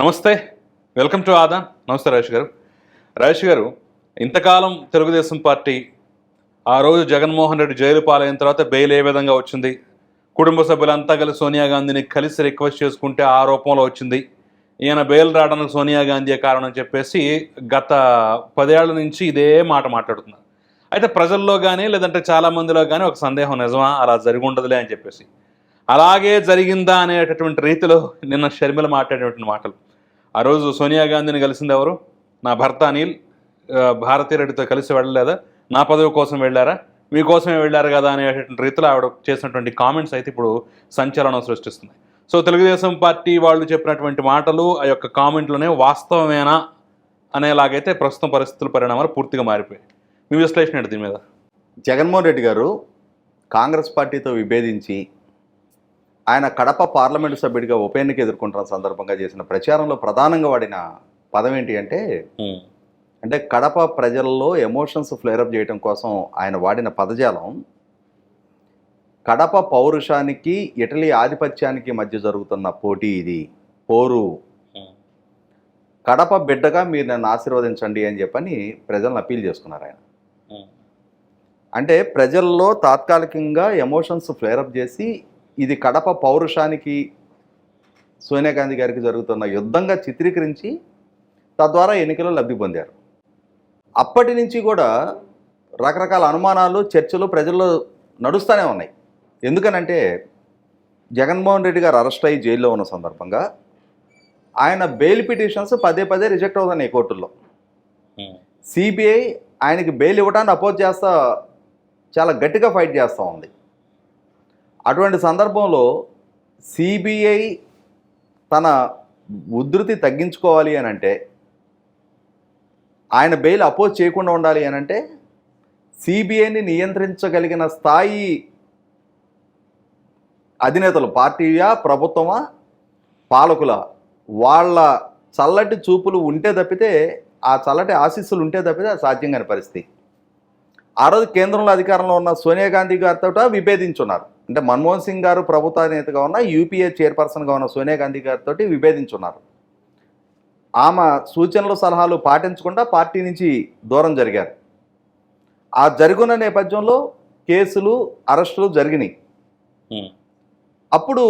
నమస్తే. Welcome to ఆదా. నమస్తే రాజేష్ గారు. రాజేష్ గారు ఇంతకాలం తెలుగుదేశం పార్టీ ఆ రోజు జగన్మోహన్ రెడ్డి జైలు పాలైన తర్వాత బెయిల్ ఏ విధంగా వచ్చింది? కుటుంబ సభ్యులంతా కలిసి సోనియా గాంధీని కలిసి రిక్వెస్ట్ చేసుకుంటే ఆ రూపంలో వచ్చింది. ఈయన బెయిల్ రావడానికి సోనియా గాంధీ కారణం అని చెప్పేసి గత పదేళ్ళ నుంచి ఇదే మాట మాట్లాడుతున్నారు. అయితే ప్రజల్లో కానీ లేదంటే చాలా మందిలో కానీ ఒక సందేహం నిజమా? అలా జరిగి ఉండదులే అని చెప్పేసి. అలాగే జరిగిందా అనేటటువంటి రీతిలో నిన్న షర్మిల మాట్లాడేటువంటి మాటలు. ఆ రోజు సోనియా గాంధీని కలిసింది ఎవరు? నా భర్త అనిల్ ఆ, రెడ్డితో కలిసి వెళ్ళలేదా? నా పదవి కోసం వెళ్ళారా? మీకోసమే వెళ్ళారు కదా అనేటువంటి రీతిలో ఆవిడ చేసినటువంటి కామెంట్స్ అయితే ఇప్పుడు సంచలనం సృష్టిస్తుంది సో తెలుగుదేశం పార్టీ వాళ్ళు చెప్పినటువంటి మాటలు ఆ యొక్క కామెంట్లోనే వాస్తవమేనా అనేలాగైతే ప్రస్తుతం పరిస్థితుల పరిణామాలు పూర్తిగా మారిపోయాయి. మీ విశ్లేషణ ఏంటి దీని మీద? జగన్మోహన్ రెడ్డి గారు కాంగ్రెస్ పార్టీతో విభేదించి ఆయన కడప పార్లమెంటు సభ్యుడిగా ఉప ఎన్నిక ఎదుర్కొంటున్న సందర్భంగా చేసిన ప్రచారంలో ప్రధానంగా వాడిన పదం ఏంటి అంటే అంటే కడప ప్రజల్లో ఎమోషన్స్ ఫ్లేరప్ చేయడం కోసం ఆయన వాడిన పదజాలం కడప పౌరుషానికి ఇటలీ ఆధిపత్యానికి మధ్య జరుగుతున్న పోటీ ఇది పోరు. కడప బిడ్డగా మీరు నన్ను ఆశీర్వదించండి అని చెప్పని ప్రజలను అప్పీల్ చేసుకున్నారు ఆయన. అంటే ప్రజల్లో తాత్కాలికంగా ఎమోషన్స్ ఫ్లేరప్ చేసి ఇది కడప పౌరుషానికి సోనియా గాంధీ గారికి జరుగుతున్న యుద్ధంగా చిత్రీకరించి తద్వారా ఎన్నికల్లో లబ్ధి పొందారు. అప్పటి నుంచి కూడా రకరకాల అనుమానాలు చర్చలు ప్రజల్లో నడుస్తూనే ఉన్నాయి. ఎందుకనంటే జగన్మోహన్ రెడ్డి గారు అరెస్ట్ అయ్యి జైల్లో ఉన్న సందర్భంగా ఆయన బెయిల్ పిటిషన్స్ పదే పదే రిజెక్ట్ అవుతున్నాయి కోర్టుల్లో. సిబిఐ ఆయనకి బెయిల్ ఇవ్వడానికి అపోజ్ చేస్తా చాలా గట్టిగా ఫైట్ చేస్తూ ఉంది. అటువంటి సందర్భంలో సిబిఐ తన ఉధృతి తగ్గించుకోవాలి అని అంటే ఆయన బెయిల్ అపోజ్ చేయకుండా ఉండాలి అని అంటే సిబిఐని నియంత్రించగలిగిన స్థాయి అధినేతలు పార్టీయా ప్రభుత్వమా పాలకుల? వాళ్ళ చల్లటి చూపులు ఉంటే తప్పితే ఆ చల్లటి ఆశీస్సులు ఉంటే తప్పితే అది సాధ్యం కాని పరిస్థితి. ఆ రోజు కేంద్రంలో అధికారంలో ఉన్న సోనియా గాంధీ గారితో విభేదించున్నారు. అంటే మన్మోహన్ సింగ్ గారు ప్రభుత్వ నేతగా ఉన్న యూపీఏ చైర్పర్సన్గా ఉన్న సోనియా గాంధీ గారితో విభేదించున్నారు. ఆమె సూచనలు సలహాలు పాటించకుండా పార్టీ నుంచి దూరం జరిగారు. ఆ జరుగున్న నేపథ్యంలో కేసులు అరెస్టులు జరిగినాయి. అప్పుడు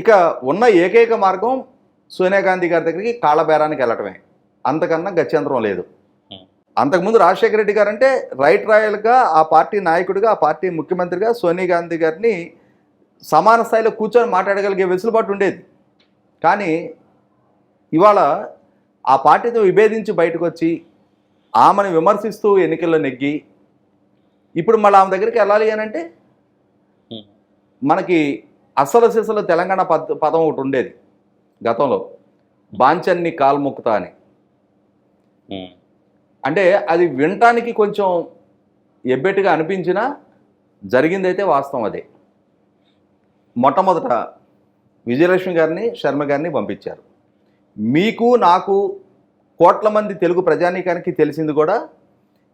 ఇక ఉన్న ఏకైక మార్గం సోనియా గాంధీ గారి దగ్గరికి కాళ్ళబేరానికి వెళ్ళటమే. అంతకన్నా గత్యంతరం లేదు. అంతకుముందు రాజశేఖర రెడ్డి గారు అంటే రైట్ రాయల్గా ఆ పార్టీ నాయకుడిగా ఆ పార్టీ ముఖ్యమంత్రిగా సోనియా గాంధీ గారిని సమాన స్థాయిలో కూర్చొని మాట్లాడగలిగే వెసులుబాటు ఉండేది. కానీ ఇవాళ ఆ పార్టీతో విభేదించి బయటకు వచ్చి ఆమెను విమర్శిస్తూ ఎన్నికల్లో నెగ్గి ఇప్పుడు మళ్ళీ ఆమె దగ్గరికి వెళ్ళాలి అని అంటే మనకి అసలు సిసలు తెలంగాణ పద్ పదం ఒకటి ఉండేది గతంలో. బాంచన్ని కాల్ముక్త అని. అంటే అది వినటానికి కొంచెం ఎబ్బెట్టుగా అనిపించినా జరిగిందైతే వాస్తవం అదే. మొట్టమొదట విజయలక్ష్మి గారిని శర్మ గారిని పంపించారు. మీకు నాకు కోట్ల మంది తెలుగు ప్రజానీకానికి తెలిసింది కూడా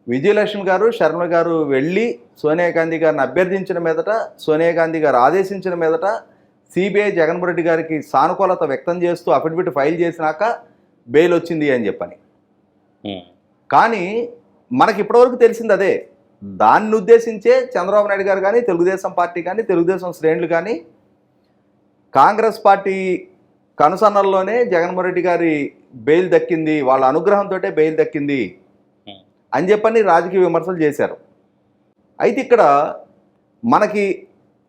విజయలక్ష్మి గారు శర్మ గారు వెళ్ళి సోనియా గాంధీ గారిని అభ్యర్థించిన మీదట సోనియా గాంధీ గారు ఆదేశించిన మీదట సిబిఐ జగన్మోహన్ రెడ్డి గారికి సానుకూలత వ్యక్తం చేస్తూ అఫిడవిట్ ఫైల్ చేసినాక బెయిల్ వచ్చింది అని చెప్పని. కానీ మనకి ఇప్పటివరకు తెలిసింది అదే. దాన్ని ఉద్దేశించే చంద్రబాబు నాయుడు గారు కానీ తెలుగుదేశం పార్టీ కానీ తెలుగుదేశం శ్రేణులు కానీ కాంగ్రెస్ పార్టీ కనుసన్నల్లోనే జగన్మోహన్ రెడ్డి గారి బెయిల్ దక్కింది వాళ్ళ అనుగ్రహంతో బెయిల్ దక్కింది అని చెప్పని రాజకీయ విమర్శలు చేశారు. అయితే ఇక్కడ మనకి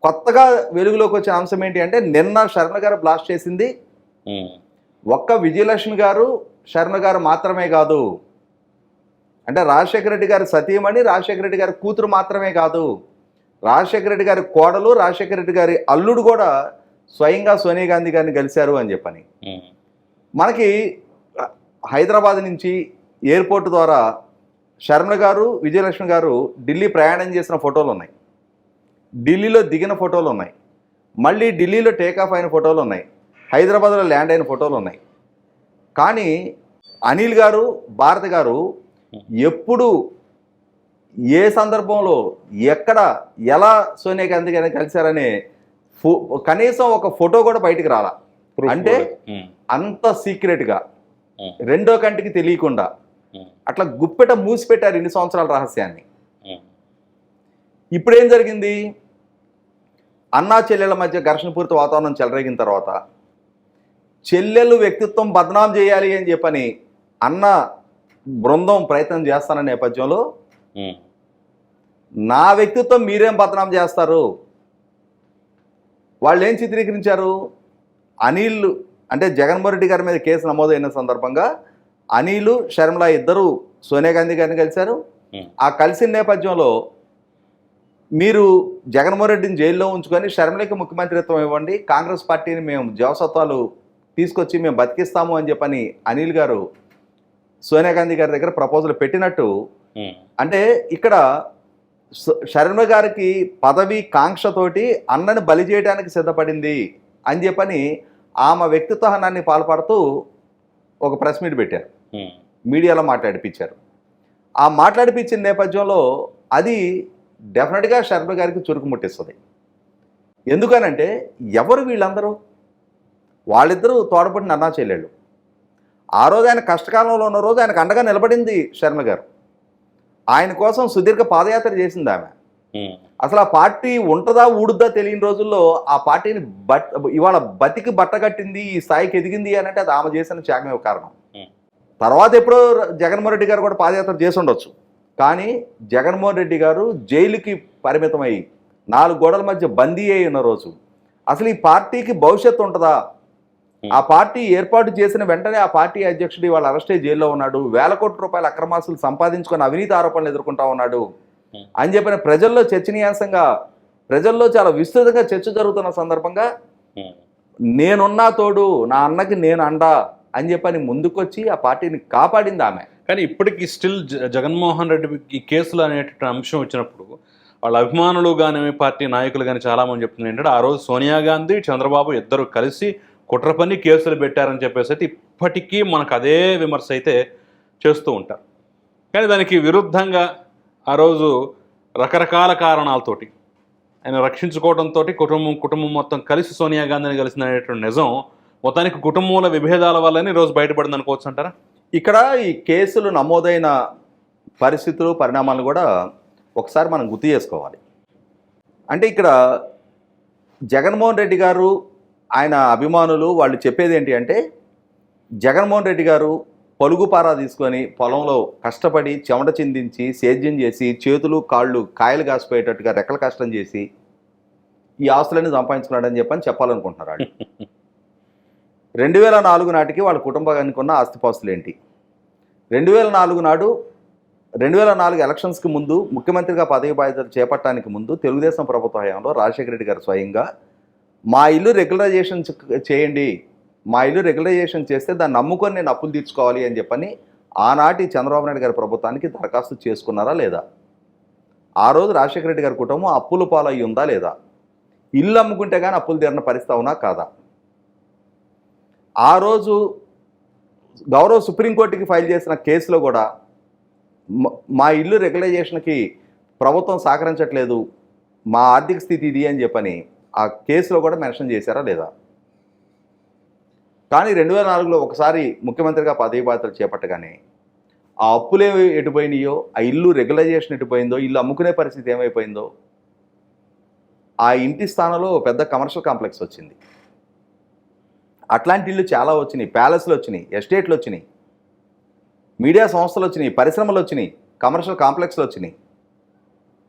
కొత్తగా వెలుగులోకి వచ్చిన అంశం ఏంటి అంటే నిన్న శర్మ గారు బ్లాస్ట్ చేసింది. ఒక్క విజయలక్ష్మి గారు శర్మ గారు మాత్రమే కాదు. అంటే రాజశేఖర రెడ్డి గారి సతీమణి రాజశేఖర రెడ్డి గారి కూతురు మాత్రమే కాదు. రాజశేఖర రెడ్డి గారి కోడలు రాజశేఖర రెడ్డి గారి అల్లుడు కూడా స్వయంగా సోనియా గాంధీ గారిని కలిశారు అని చెప్పని. మనకి హైదరాబాద్ నుంచి ఎయిర్పోర్ట్ ద్వారా శర్మ గారు విజయలక్ష్మి గారు ఢిల్లీ ప్రయాణం చేసిన ఫోటోలు ఉన్నాయి. ఢిల్లీలో దిగిన ఫోటోలు ఉన్నాయి. మళ్ళీ ఢిల్లీలో టేకాఫ్ అయిన ఫోటోలు ఉన్నాయి. హైదరాబాద్లో ల్యాండ్ అయిన ఫోటోలు ఉన్నాయి. కానీ అనిల్ గారు భారత్ గారు ఎప్పుడు ఏ సందర్భంలో ఎక్కడ ఎలా సోనియా గాంధీ గారిని కలిశారనే ఫో కనీసం ఒక ఫోటో కూడా బయటికి రాలా. అంటే. ఉమ్, అంత సీక్రెట్గా ఉమ్, రెండో కంటికి తెలియకుండా ఉమ్, అట్లా గుప్పెట మూసిపెట్టారు ఇన్ని సంవత్సరాల రహస్యాన్ని. ఇప్పుడు ఏం జరిగింది? అన్నా చెల్లెల మధ్య ఘర్షణపూరిత వాతావరణం చెలరేగిన తర్వాత చెల్లెలు వ్యక్తిత్వం బదనాం చేయాలి అని చెప్పని అన్న బృందం ప్రయత్నం చేస్తాన నేపథ్యంలో నా వ్యక్తిత్వం మీరేం బదనాం చేస్తారు? వాళ్ళు ఏం చిత్రీకరించారు? అనిల్ అంటే జగన్మోహన్ రెడ్డి గారి మీద కేసు నమోదైన సందర్భంగా అనిల్ షర్మిల ఇద్దరు సోనియా గాంధీ గారిని కలిశారు. ఆ కలిసిన నేపథ్యంలో మీరు జగన్మోహన్ రెడ్డిని జైల్లో ఉంచుకొని షర్మిలకి ముఖ్యమంత్రిత్వం ఇవ్వండి కాంగ్రెస్ పార్టీని మేము జవసత్వాలు తీసుకొచ్చి మేము బతికిస్తాము అని చెప్పని అనిల్ గారు సోనియా గాంధీ గారి దగ్గర ప్రపోజల్ పెట్టినట్టు అంటే ఇక్కడ శర్మ గారికి పదవి కాంక్షతోటి అన్నని బలి చేయడానికి సిద్ధపడింది అని చెప్పని ఆమె వ్యక్తిత్వ హనాన్ని పాల్పడుతూ ఒక ప్రెస్ మీట్ పెట్టారు. మీడియాలో మాట్లాడిపించారు. ఆ మాట్లాడిపించిన నేపథ్యంలో అది డెఫినెట్గా శర్మ గారికి చురుకు ముట్టిస్తుంది. ఎందుకనంటే ఎవరు వీళ్ళందరూ? వాళ్ళిద్దరూ తోడబడిన అన్నా చెల్లెళ్ళు. ఆ రోజు ఆయన కష్టకాలంలో ఉన్న రోజు ఆయనకు అండగా నిలబడింది శర్మ గారు. ఆయన కోసం సుదీర్ఘ పాదయాత్ర చేసింది ఆమె. అసలు ఆ పార్టీ ఉంటుందా ఊడుద్దా తెలియని రోజుల్లో ఆ పార్టీని బట్ ఇవాళ బతికి బట్టగట్టింది ఈ స్థాయికి ఎదిగింది అని అంటే అది ఆమె చేసిన త్యాగమే కారణం. తర్వాత ఎప్పుడో జగన్మోహన్ రెడ్డి గారు కూడా పాదయాత్ర చేసి ఉండొచ్చు. కానీ జగన్మోహన్ రెడ్డి గారు జైలుకి పరిమితమై నాలుగు గోడల మధ్య బందీ అయి ఉన్న రోజు. అసలు ఈ పార్టీకి భవిష్యత్తు ఉంటుందా? ఆ పార్టీ ఏర్పాటు చేసిన వెంటనే ఆ పార్టీ అధ్యక్షుడు ఇవాళ అరెస్టే జైల్లో ఉన్నాడు. వేల కోట్ల రూపాయల అక్రమాసులు సంపాదించుకొని అవినీతి ఆరోపణలు ఎదుర్కొంటా ఉన్నాడు. అని చెప్పిన ప్రజల్లో చర్చనీయాంశంగా ప్రజల్లో చాలా విస్తృతంగా చర్చ జరుగుతున్న సందర్భంగా నేనున్నా తోడు నా అన్నకి నేను అండా అని చెప్పని ముందుకొచ్చి ఆ పార్టీని కాపాడింది ఆమె. కానీ ఇప్పటికీ స్టిల్ జగన్మోహన్ రెడ్డి ఈ కేసులు అనేటువంటి అంశం వచ్చినప్పుడు వాళ్ళ అభిమానులు కానీ పార్టీ నాయకులు కానీ చాలామంది చెప్తున్నారు. ఏంటంటే ఆ రోజు సోనియా గాంధీ చంద్రబాబు ఇద్దరు కలిసి కుట్ర పని కేసులు పెట్టారని చెప్పేసి అయితే ఇప్పటికీ మనకు అదే విమర్శ అయితే చేస్తూ ఉంటారు. కానీ దానికి విరుద్ధంగా ఆ రోజు రకరకాల కారణాలతోటి ఆయన రక్షించుకోవడంతో కుటుంబం కుటుంబం మొత్తం కలిసి సోనియా గాంధీని కలిసిందనేటువంటి నిజం మొత్తానికి కుటుంబంలో విభేదాల వల్లనే రోజు బయటపడింది అనుకోవచ్చు అంటారా? ఇక్కడ ఈ కేసులు నమోదైన పరిస్థితులు పరిణామాలు కూడా ఒకసారి మనం గుర్తు చేసుకోవాలి. అంటే ఇక్కడ జగన్మోహన్ రెడ్డి గారు ఆయన అభిమానులు వాళ్ళు చెప్పేది ఏంటి అంటే జగన్మోహన్ రెడ్డి గారు పలుగుపారా తీసుకొని పొలంలో కష్టపడి చెమట చిందించి సేద్యం చేసి చేతులు కాళ్ళు కాయలు కాసిపోయేటట్టుగా రెక్కల కష్టం చేసి ఈ ఆస్తులన్నీ సంపాదించుకున్నాడని చెప్పని చెప్పాలనుకుంటున్నారు వాళ్ళు. రెండు వేల నాలుగు నాటికి వాళ్ళ కుటుంబానికి ఉన్న ఆస్తిపాస్తులు ఏంటి? రెండు వేల నాలుగు నాడు రెండు వేల నాలుగు ఎలక్షన్స్కి ముందు ముఖ్యమంత్రిగా పదవి బాధ్యతలు చేపట్టడానికి ముందు తెలుగుదేశం ప్రభుత్వ హయాంలో రాజశేఖర రెడ్డి గారు స్వయంగా మా ఇల్లు రెగ్యులరైజేషన్ చేయండి. మా ఇల్లు రెగ్యులరైజేషన్ చేస్తే దాన్ని నమ్ముకొని నేను అప్పులు తీర్చుకోవాలి అని చెప్పని ఆనాటి చంద్రబాబు నాయుడు గారి ప్రభుత్వానికి దరఖాస్తు చేసుకున్నారా లేదా? ఆ రోజు రాజశేఖర రెడ్డి గారి కుటుంబం అప్పులు పాలయ్యి ఉందా లేదా? ఇల్లు అమ్ముకుంటే కానీ అప్పులు తీరిన పరిస్థితి అవునా కాదా? ఆ రోజు గౌరవ సుప్రీంకోర్టుకి ఫైల్ చేసిన కేసులో కూడా మా ఇల్లు రెగ్యులైజేషన్కి ప్రభుత్వం సహకరించట్లేదు. మా ఆర్థిక స్థితి ఇది అని చెప్పని ఆ కేసులో కూడా మెన్షన్ చేశారా లేదా? కానీ రెండు వేల నాలుగులో ఒకసారి ముఖ్యమంత్రిగా పదవి బాధ్యతలు చేపట్టగానే ఆ అప్పులే ఎటుపోయినాయో ఆ ఇల్లు రెగ్యులైజేషన్ ఎటుపోయిందో ఇల్లు అమ్ముకునే పరిస్థితి ఏమైపోయిందో ఆ ఇంటి స్థానంలో పెద్ద కమర్షియల్ కాంప్లెక్స్ వచ్చింది. అట్లాంటి ఇల్లు చాలా వచ్చినాయి ప్యాలెస్లు వచ్చినాయి ఎస్టేట్లు వచ్చినాయి మీడియా సంస్థలు వచ్చినాయి పరిశ్రమలు వచ్చినాయి కమర్షియల్ కాంప్లెక్స్లు వచ్చినాయి.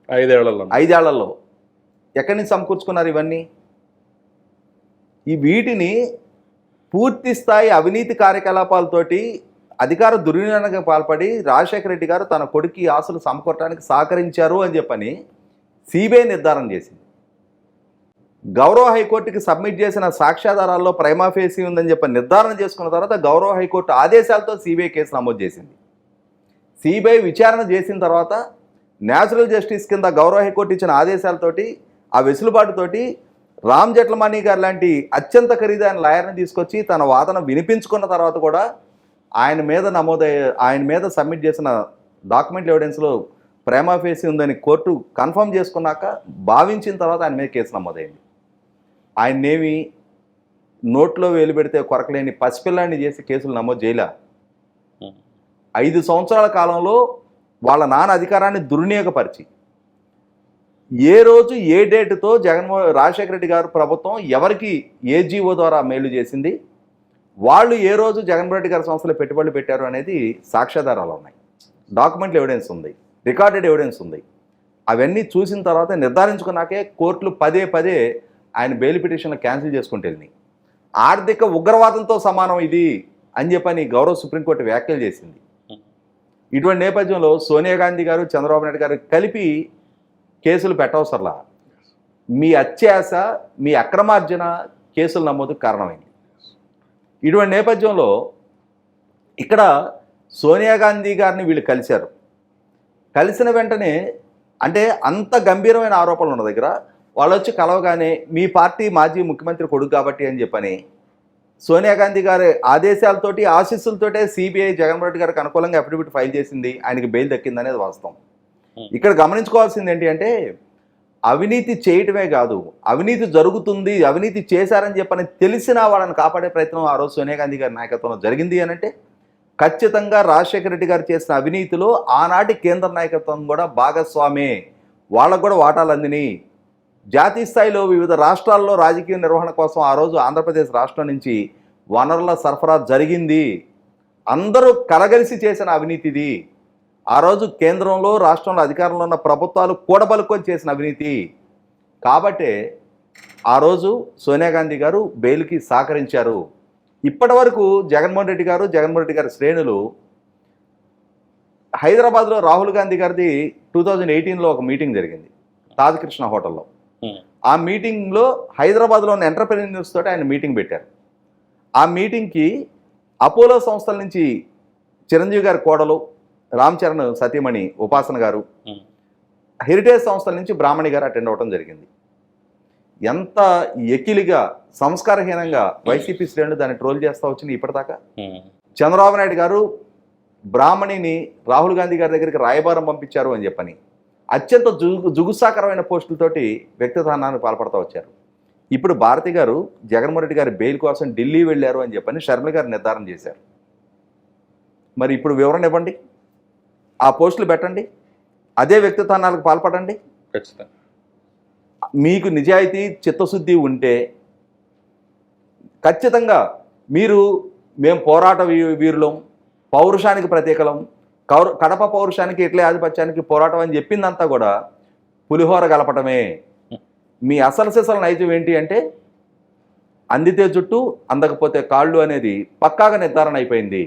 ఐదేళ్ళలో. ఐదేళ్ళలో. ఎక్కడి నుంచి సమకూర్చుకున్నారు ఇవన్నీ? ఈ వీటిని పూర్తి స్థాయి అవినీతి కార్యకలాపాలతోటి అధికార దుర్వినియోగానికి పాల్పడి రాజశేఖర రెడ్డి గారు తన కొడుకు ఈ ఆస్తులు సమకూరటానికి సహకరించారు అని చెప్పని సిబిఐ నిర్ధారణ చేసింది. గౌరవ హైకోర్టుకి సబ్మిట్ చేసిన సాక్ష్యాధారాల్లో ప్రైమాఫేసి ఉందని చెప్పి నిర్ధారణ చేసుకున్న తర్వాత గౌరవ హైకోర్టు ఆదేశాలతో సిబిఐ కేసు నమోదు చేసింది. సిబిఐ విచారణ చేసిన తర్వాత న్యాచురల్ జస్టిస్ కింద గౌరవ హైకోర్టు ఇచ్చిన ఆదేశాలతోటి ఆ వెసులుబాటుతోటి రామ్ జట్లమాణి గారు లాంటి అత్యంత ఖరీదైన లాయర్ని తీసుకొచ్చి తన వాదన వినిపించుకున్న తర్వాత కూడా ఆయన మీద నమోదయ్యే ఆయన మీద సబ్మిట్ చేసిన డాక్యుమెంట్ ఎవిడెన్స్లో ప్రేమాఫేసి ఉందని కోర్టు కన్ఫర్మ్ చేసుకున్నాక భావించిన తర్వాత ఆయన మీద కేసు నమోదైంది ఆయన్నేమి నోట్లో వేలు పెడితే కొరకలేని పసిపిల్లాన్ని చేసి కేసులు నమోదు చేయలే. ఐదు సంవత్సరాల కాలంలో వాళ్ళ నాన్న అధికారాన్ని దుర్వినియోగపరిచి ఏ రోజు ఏ డేట్తో జగన్మోహన్ రాజశేఖర రెడ్డి గారు ప్రభుత్వం ఎవరికి ఏ జీవో ద్వారా మేలు చేసింది? వాళ్ళు ఏ రోజు జగన్మోహన్ రెడ్డి గారి సంస్థలో పెట్టుబడులు పెట్టారు అనేది సాక్ష్యాధారాలు ఉన్నాయి. డాక్యుమెంట్లు ఎవిడెన్స్ ఉంది. రికార్డెడ్ ఎవిడెన్స్ ఉంది. అవన్నీ చూసిన తర్వాత నిర్ధారించుకున్నాకే కోర్టులు పదే పదే ఆయన బెయిల్ పిటిషన్లు క్యాన్సిల్ చేసుకుంటే వెళ్ళినాయి. ఆర్థిక ఉగ్రవాదంతో సమానం ఇది అని చెప్పని గౌరవ సుప్రీంకోర్టు వ్యాఖ్యలు చేసింది. ఇటువంటి నేపథ్యంలో సోనియా గాంధీ గారు చంద్రబాబు నాయుడు గారు కలిపి కేసులు పెట్టవసరలా. మీ అత్యాస మీ అక్రమార్జన కేసులు నమోదుకు కారణమైంది. ఇటువంటి నేపథ్యంలో ఇక్కడ సోనియా గాంధీ గారిని వీళ్ళు కలిశారు. కలిసిన వెంటనే అంటే అంత గంభీరమైన ఆరోపణలు ఉన్న దగ్గర వాళ్ళు వచ్చి కలవగానే మీ పార్టీ మాజీ ముఖ్యమంత్రి కొడుకు కాబట్టి అని చెప్పని సోనియా గాంధీ గారి ఆదేశాలతోటి ఆశీస్సులతోటే సిబిఐ జగన్మోహన్ రెడ్డి గారికి అనుకూలంగా అఫిడవిట్ ఫైల్ చేసింది. ఆయనకి బెయిల్ దక్కింది అనేది వాస్తవం. ఇక్కడ గమనించుకోవాల్సింది ఏంటి అంటే అవినీతి చేయటమే కాదు అవినీతి జరుగుతుంది అవినీతి చేశారని చెప్పని తెలిసినా వాళ్ళని కాపాడే ప్రయత్నం ఆ రోజు సోనియా గాంధీ గారి నాయకత్వంలో జరిగింది అని అంటే ఖచ్చితంగా రాజశేఖర రెడ్డి గారు చేసిన అవినీతిలో ఆనాటి కేంద్ర నాయకత్వం కూడా భాగస్వామే. వాళ్ళకు కూడా వాటాలు అందినాయి. జాతీయ స్థాయిలో వివిధ రాష్ట్రాల్లో రాజకీయ నిర్వహణ కోసం ఆ రోజు ఆంధ్రప్రదేశ్ రాష్ట్రం నుంచి వనరుల సరఫరా జరిగింది. అందరూ కలగలిసి చేసిన అవినీతిది. ఆ రోజు కేంద్రంలో రాష్ట్రంలో అధికారంలో ఉన్న ప్రభుత్వాలు కూడబలుకొని చేసిన అవినీతి. కాబట్టే ఆ రోజు సోనియా గాంధీ గారు బెయిల్కి సహకరించారు. ఇప్పటి వరకు జగన్మోహన్ రెడ్డి గారు జగన్మోహన్ రెడ్డి గారి శ్రేణులు హైదరాబాద్లో రాహుల్ గాంధీ గారిది టూ థౌజండ్ ఎయిటీన్లో ఒక మీటింగ్ జరిగింది తాజ్ కృష్ణ హోటల్లో. ఆ మీటింగ్లో హైదరాబాద్లో ఉన్న ఎంటర్ప్రెన్యూర్స్ తోటి ఆయన మీటింగ్ పెట్టారు. ఆ మీటింగ్కి అపోలో సంస్థల నుంచి చిరంజీవి గారి కోడలు రామ్ చరణ్ సతీమణి ఉపాసన గారు. హెరిటేజ్ సంస్థల నుంచి బ్రాహ్మణి గారు అటెండ్ అవ్వడం జరిగింది. ఎంత ఎకిలిగా సంస్కారహీనంగా వైసీపీ శ్రేణులు దాన్ని ట్రోల్ చేస్తూ వచ్చింది ఇప్పటిదాకా. చంద్రబాబు నాయుడు గారు బ్రాహ్మణిని రాహుల్ గాంధీ గారి దగ్గరికి రాయబారం పంపించారు అని చెప్పని అత్యంత జుగు జుగుసాకరమైన పోస్టులతోటి వ్యక్తిత్వాన్ని పాల్పడుతూ వచ్చారు. ఇప్పుడు భారతి గారు జగన్మోహన్ రెడ్డి గారి బెయిల్ కోసం ఢిల్లీ వెళ్ళారు అని చెప్పని షర్మిల గారు నిర్ధారణ చేశారు. మరి ఇప్పుడు వివరణ ఇవ్వండి. ఆ పోస్టులు పెట్టండి. అదే వ్యక్తిత్వాలకు పాల్పడండి. ఖచ్చితంగా. మీకు నిజాయితీ చిత్తశుద్ధి ఉంటే ఖచ్చితంగా మీరు మేము పోరాట వీరులం పౌరుషానికి ప్రతీకలం కౌర కడప పౌరుషానికి ఇట్లే ఆధిపత్యానికి పోరాటం అని చెప్పిందంతా కూడా పులిహోర గలపటమే. మీ అసలు సిసలు నైజం ఏంటి అంటే అందితే జుట్టు అందకపోతే కాళ్ళు అనేది పక్కాగా నిర్ధారణ అయిపోయింది.